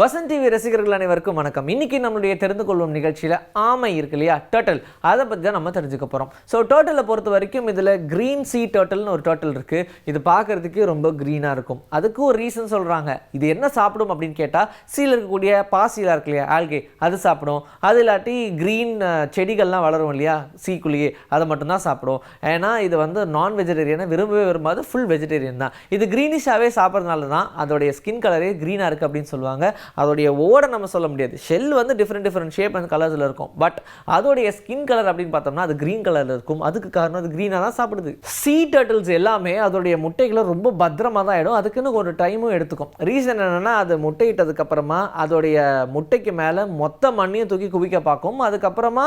Vasanth TV ரசிகர்கள் அனைவருக்கும் வணக்கம். இன்னைக்கு நம்மளுடைய தெரிந்து கொள்வோம் நிகழ்ச்சியில் ஆமை இருக்கு இல்லையா? டோட்டல் அதை பற்றி தான் நம்ம தெரிஞ்சுக்க போகிறோம் ஸோ டோட்டலை பொறுத்த வரைக்கும் இதில் க்ரீன் சீ டோட்டல்னு ஒரு டோட்டல் இருக்குது இது பார்க்குறதுக்கு ரொம்ப க்ரீனாக இருக்கும். அதுக்கு ஒரு ரீசன் சொல்கிறாங்க இது என்ன சாப்பிடும் அப்படின்னு கேட்டால் சீல இருக்கக்கூடிய பாசிலாம் இருக்கு இல்லையா? ஆல்கே அது சாப்பிடும். அது இல்லாட்டி க்ரீன் செடிகள்லாம் வளரும் இல்லையா? சீக்குள்ளேயே. அதை மட்டும்தான் சாப்பிடும். ஏன்னா இது வந்து நான் வெஜிடேரியனை விரும்பவே விரும்பாது ஃபுல் வெஜிடேரியன் தான். இது க்ரீனிஷாகவே சாப்பிட்றதுனால தான் அதோடைய ஸ்கின் கலரே க்ரீனாக இருக்குது அப்படின்னு சொல்லுவாங்க. அதோடைய ஓடை நம்ம சொல்ல முடியாது. ஷெல் வந்து டிஃப்ரெண்ட் டிஃப்ரெண்ட் ஷேப் அண்ட் கலர்ஸில் இருக்கும். பட் அதோடைய ஸ்கின் கலர் அப்படின்னு பார்த்தோம்னா அது க்ரீன் கலரில் இருக்கும். அதுக்கு காரணம் அது க்ரீனாக தான் சாப்பிடுது. சீ டர்ட்டில்ஸ் எல்லாமே அதோடைய முட்டைகளை ரொம்ப பத்திரமா தான் ஆகிடும் அதுக்குன்னு ஒரு டைமும் எடுத்துக்கும். ரீசன் என்னென்னா அது முட்டையிட்டதுக்கப்புறமா அதோடைய முட்டைக்கு மேலே மொத்த மண்ணையும் தூக்கி குவிக்க பார்க்கும். அதுக்கப்புறமா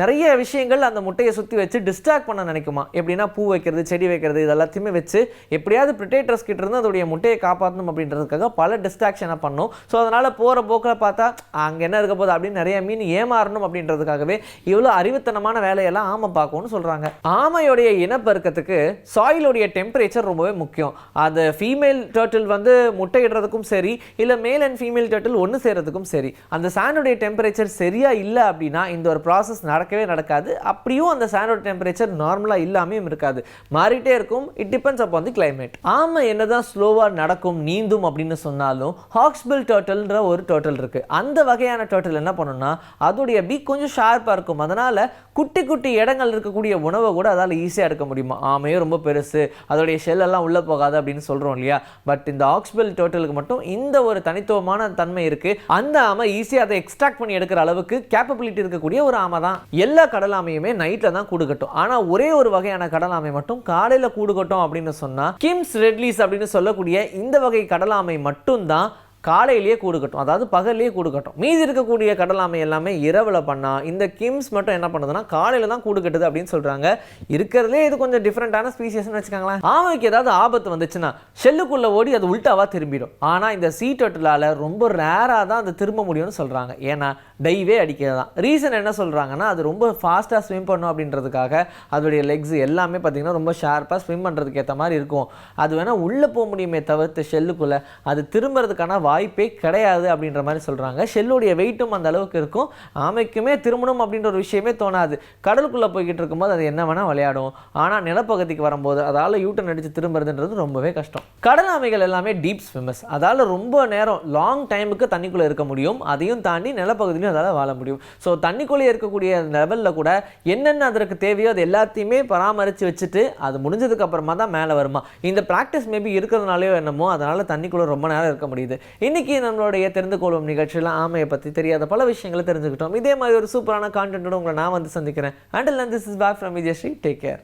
நிறைய விஷயங்கள் அந்த முட்டையை சுற்றி வச்சு டிஸ்ட்ராக்ட் பண்ண நினைக்குமா? எப்படின்னா பூ வைக்கிறது செடி வைக்கிறது இது எல்லாத்தையுமே வச்சு எப்படியாவது ப்ரிட்டேட்டர்ஸ் கிட்ட இருந்து அதோடைய முட்டையை காப்பாற்றணும் அப்படின்றதுக்காக பல டிஸ்ட்ராக்ஷனை பண்ணும். ஸோ அதனால் போகிற போக்கில் பார்த்தா அங்கே என்ன இருக்க போகுது அப்படின்னு நிறைய மீன் ஏமாறணும் அப்படின்றதுக்காகவே இவ்வளோ அறிவுத்தனமான வேலையெல்லாம் ஆமை பார்க்கும்னு சொல்கிறாங்க ஆமையுடைய இனப்பெருக்கத்துக்கு சாயிலுடைய டெம்பரேச்சர் ரொம்பவே முக்கியம். அது ஃபீமேல் டேர்ட்டில் வந்து முட்டையிடுறதுக்கும் சரி இல்லை மேல் அண்ட் ஃபீமேல் டேர்ட்டில் ஒன்று சேர்றதுக்கும் சரி. அந்த சாண்டுடைய டெம்பரேச்சர் சரியாக இல்லை அப்படின்னா இந்த ஒரு ப்ராசஸ் நடக்கவே நடக்காது. அப்படியும் அந்த சாண்டோட டெம்பரேச்சர் நார்மலாக இல்லாமையும் இருக்காது. மாறிட்டே இருக்கும். இட் டிபெண்ட்ஸ் அப்போ வந்து கிளைமேட் ஆமை என்னதான் ஸ்லோவாக நடக்கும் நீந்தும் அப்படின்னு சொன்னாலும் ஹாக்ஸ்பில் டர்ட்டில்ன்ற ஒரு டோட்டல் இருக்குது அந்த வகையான டோட்டல் என்ன பண்ணணும்னா அதோடைய பீக் கொஞ்சம் ஷார்ப்பாக இருக்கும். அதனால் குட்டி குட்டி இடங்கள் இருக்கக்கூடிய உணவை கூட அதால் ஈஸியாக எடுக்க முடியுமா? ஆமையும் ரொம்ப பெருசு. அதோடைய ஷெல்லெல்லாம் உள்ளே போகாது அப்படின்னு சொல்கிறோம் இல்லையா? பட் இந்த ஆக்ஸ்பில் டோட்டலுக்கு மட்டும் இந்த ஒரு தனித்துவமான தன்மை இருக்குது அந்த ஆமை ஈஸியாக அதை எக்ஸ்ட்ராக்ட் பண்ணி எடுக்கிற அளவுக்கு கேப்பபிலிட்டி இருக்கக்கூடிய ஒரு ஆமை தான். எல்லா கடல் ஆமையுமே நைட்டில் தான் கூடு கட்டும். ஆனால் ஒரே ஒரு வகையான கடல் ஆமை மட்டும் காலையில் கூடு கட்டும் அப்படின்னு சொன்னால் கிம்ஸ் ரெட்லீஸ் அப்படின்னு சொல்லக்கூடிய இந்த வகை கடல் ஆமை மட்டும்தான் காலையிலேயே கூடு கட்டும். அதாவது பகல்லையே கூடு கட்டும். மீதி இருக்கக்கூடிய கடலாமை எல்லாமே இரவில் பண்ணால் இந்த கிம்ஸ் மட்டும் என்ன பண்ணுதுன்னா காலையில் தான் கூடு கட்டுது அப்படின்னு சொல்கிறாங்க இருக்கிறதுலே இது கொஞ்சம் டிஃப்ரெண்ட்டான ஸ்பீசியஸ்னு வச்சுக்கோங்களேன். ஆமைக்கு ஏதாவது ஆபத்து வந்துச்சுன்னா ஷெல்லுக்குள்ளே ஓடி அது உல்ட்டாவாக திரும்பிடும். ஆனால் இந்த சீ டொட்டிலால் ரொம்ப ரேராக தான் அது திரும்ப முடியும்னு சொல்கிறாங்க ஏன்னா டைவே அடிக்கிறது தான். ரீசன் என்ன சொல்கிறாங்கன்னா அது ரொம்ப ஃபாஸ்ட்டாக ஸ்விம் பண்ணும் அப்படின்றதுக்காக அதோடைய லெக்ஸ் எல்லாமே பார்த்திங்கன்னா ரொம்ப ஷார்ப்பாக ஸ்விம் பண்ணுறதுக்கு ஏற்ற மாதிரி இருக்கும். அது வேணால் உள்ளே போக முடியுமே தவிர்த்து ஷெல்லுக்குள்ளே அது திரும்புறதுக்கான வாய்ப்பே கிடையாது அப்படின்ற மாதிரி சொல்கிறாங்க ஷெல்லுடைய வெயிட்டும் அந்த அளவுக்கு இருக்கும். ஆமைக்குமே திருமணம் அப்படின்ற ஒரு விஷயமே தோணாது. கடலுக்குள்ளே போய்கிட்டு இருக்கும்போது அது என்ன வேணால் விளையாடும். ஆனால் நிலப்பகுதிக்கு வரும்போது அதால் யூட்டன் அடித்து திரும்புறதுன்றது ரொம்பவே கஷ்டம். கடல் ஆமைகள் எல்லாமே டீப் ஸ்விம்மர்ஸ் அதால் ரொம்ப நேரம் லாங் டைமுக்கு தண்ணிக்குள்ளே இருக்க முடியும். அதையும் தாண்டி நிலப்பகுதியிலும் அதால் வாழ முடியும். ஸோ தண்ணிக்குள்ளே இருக்கக்கூடிய லெவலில் கூட என்னென்ன அதற்கு தேவையோ அது எல்லாத்தையுமே பராமரித்து வச்சுட்டு அது முடிஞ்சதுக்கு அப்புறமா தான் மேலே வருமா? இந்த ப்ராக்டிஸ் மேபி இருக்கிறதுனாலையோ என்னமோ அதனால் தண்ணிக்குள்ளே ரொம்ப நேரம் இருக்க முடியுது. இன்னைக்கு நம்மளுடைய தெரிந்து கொள்ளும் நிகழ்ச்சியில் ஆமையை பற்றி தெரியாத பல விஷயங்களை தெரிஞ்சுக்கிட்டோம். இதே மாதிரி ஒரு சூப்பரான கான்டென்ட்டோட உங்களை நான் வந்து சந்திக்கிறேன். Until this is back from Vijayashree take care